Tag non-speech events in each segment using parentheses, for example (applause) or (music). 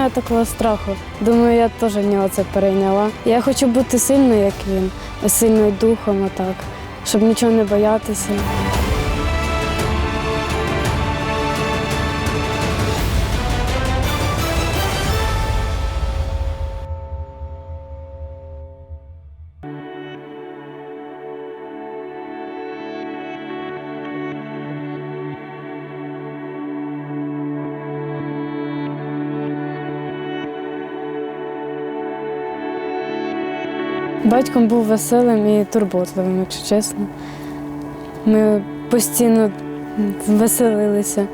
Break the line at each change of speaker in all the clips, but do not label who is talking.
немає такого страху. Думаю, я теж в нього це перейняла. Я хочу бути сильною, як він, сильною духом, отак, щоб нічого не боятися. Батьком був веселим і турботливим, якщо чесно. Ми постійно веселилися.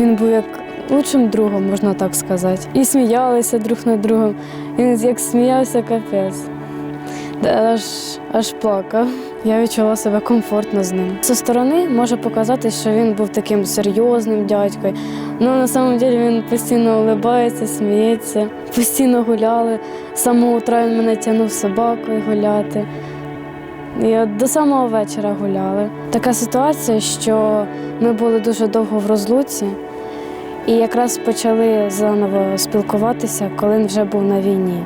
Він був як лучшим другом, можна так сказати. І сміялися друг над другом. Він як сміявся, капець. Аж, аж плакав. Я відчула себе комфортно з ним. Зі сторони може показати, що він був таким серйозним дядькою. Ну на самом деле він постійно улибається, сміється, постійно гуляли. З самого утра він мене тягнув собакою гуляти. І до самого вечора гуляли. Така ситуація, що ми були дуже довго в розлуці, і якраз почали заново спілкуватися, коли він вже був на війні.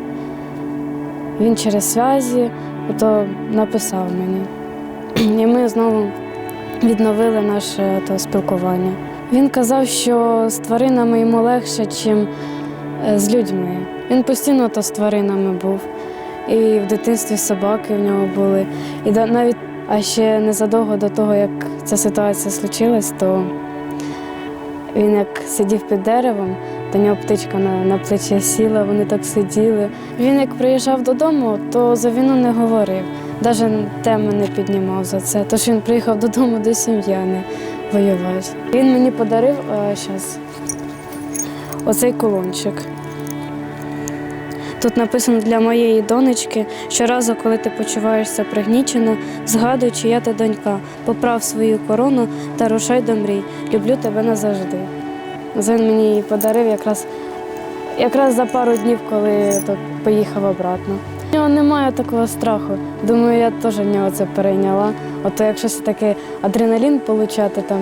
Він через зв'язі написав мені. І ми знову відновили наше то, спілкування. Він казав, що з тваринами йому легше, ніж з людьми. Він постійно то з тваринами був. І в дитинстві собаки в нього були. І навіть а ще незадовго до того, як ця ситуація случилась, то він як сидів під деревом, до нього птичка на, на плече сіла, вони так сиділи. Він як приїжджав додому, то за війну не говорив. Навіть теми не піднімав за це. Тож він приїхав додому до сім'ї, а не воювати. Він мені подарив зараз оцей колончик. Тут написано для моєї донечки, щоразу, коли ти почуваєшся пригнічено, згадуй, чия ти донька, поправ свою корону та рушай до мрій. Люблю тебе назавжди. Він мені її подарив якраз, якраз за пару днів, коли поїхав обратно. У нього немає такого страху. Думаю, я теж в нього це перейняла. Ото якщо все таки адреналін отримати, там,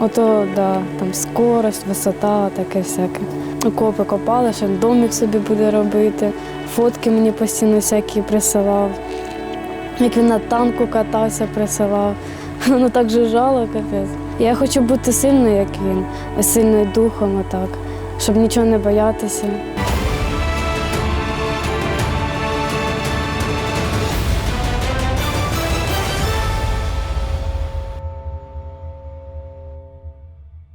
ото да, там скорость, висота, таке всяке. Окопи копали, ще домик собі буде робити. Фотки мені постійно всякі присилав. Як він на танку катався, присилав. (laughs) Воно так жужжало, капець. Я хочу бути сильною, як він, сильною духом, отак, щоб нічого не боятися.